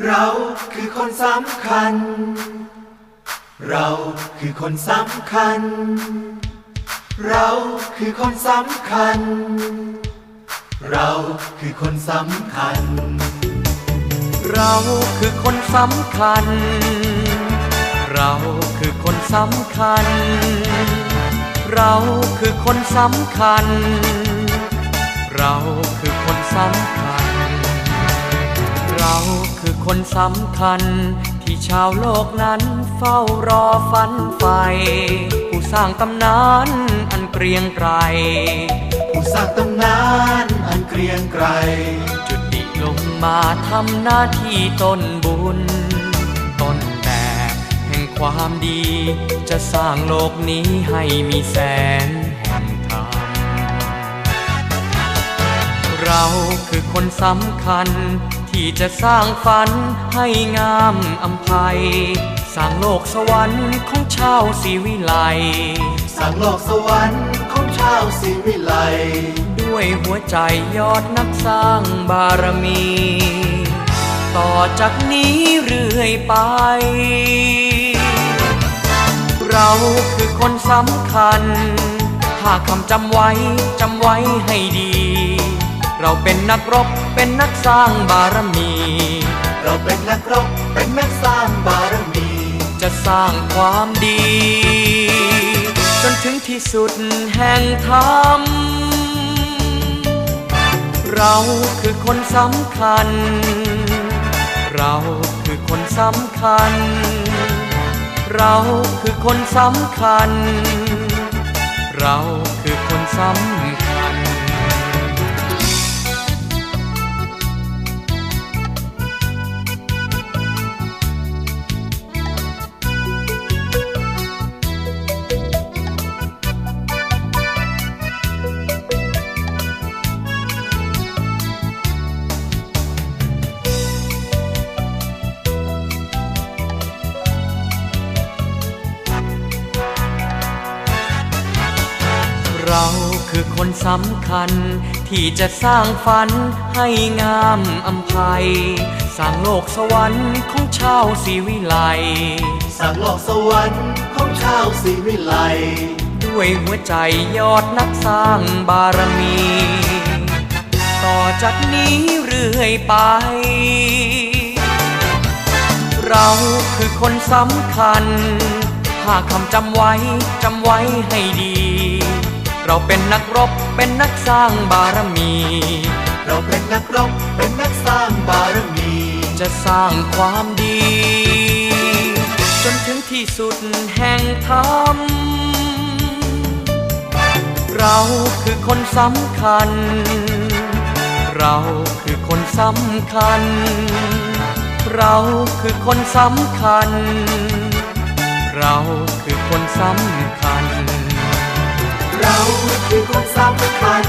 เราคือคนสำคัญ เราคือคนสำคัญ เราคือคนสำคัญ เราคือคนสำคัญ เราคือคนสำคัญ เราคือคนสำคัญ เราคือคนสำคัญ เราคือคนสำคัญ คือคนสำคัญที่ชาวโลกนั้นเฝ้ารอฝันใฝ่ผู้สร้างตำนานอันเกรียงไกรผู้สร้างตำนานอันเกรียงไกรจุติลงมาทำหน้าที่ต้นบุญ ต้นแบบแห่งความดี จะสร้างโลกนี้ให้มีแสนแห่งธรรมเราคือคนสำคัญ ที่จะสร้างฝันให้งามอำไพสร้างโลกสวรรค์ของชาวศรีวิไลสร้างโลกสวรรค์ของชาวศรีวิไลด้วยหัวใจยอดนักสร้างบารมี ต่อจากนี้เรื่อยไป เราคือคนสำคัญ ถ้าคำจำไว้ จำไว้ให้ดี เราเป็นนักรบเป็นนักสร้างบารมี เราเป็นนักรบเป็นนักสร้างบารมี จะสร้างความดี จนถึงที่สุดแห่งธรรม เราคือคนสำคัญ เราคือคนสำคัญ เราคือคนสำคัญ เราคือคนสำคัญ เราคือคนสำคัญ ที่จะสร้างฝันให้งามอำไพสร้างโลกสวรรค์ของชาวศรีวิไลสร้างโลกสวรรค์ของชาวศรีวิไลด้วยหัวใจยอดนักสร้างบารมี ต่อจากนี้เรื่อยไป เราคือคนสำคัญหากคำจำไว้ จำไว้ให้ดี เราเป็นนักรบเป็นนักสร้างบารมี เราเป็นนักรบเป็นนักสร้างบารมี จะสร้างความดี จนถึงที่สุดแห่งธรรม เราคือคนสำคัญ เราคือคนสำคัญ เราคือคนสำคัญ เราคือคนสำคัญ เราคือคนสำคัญ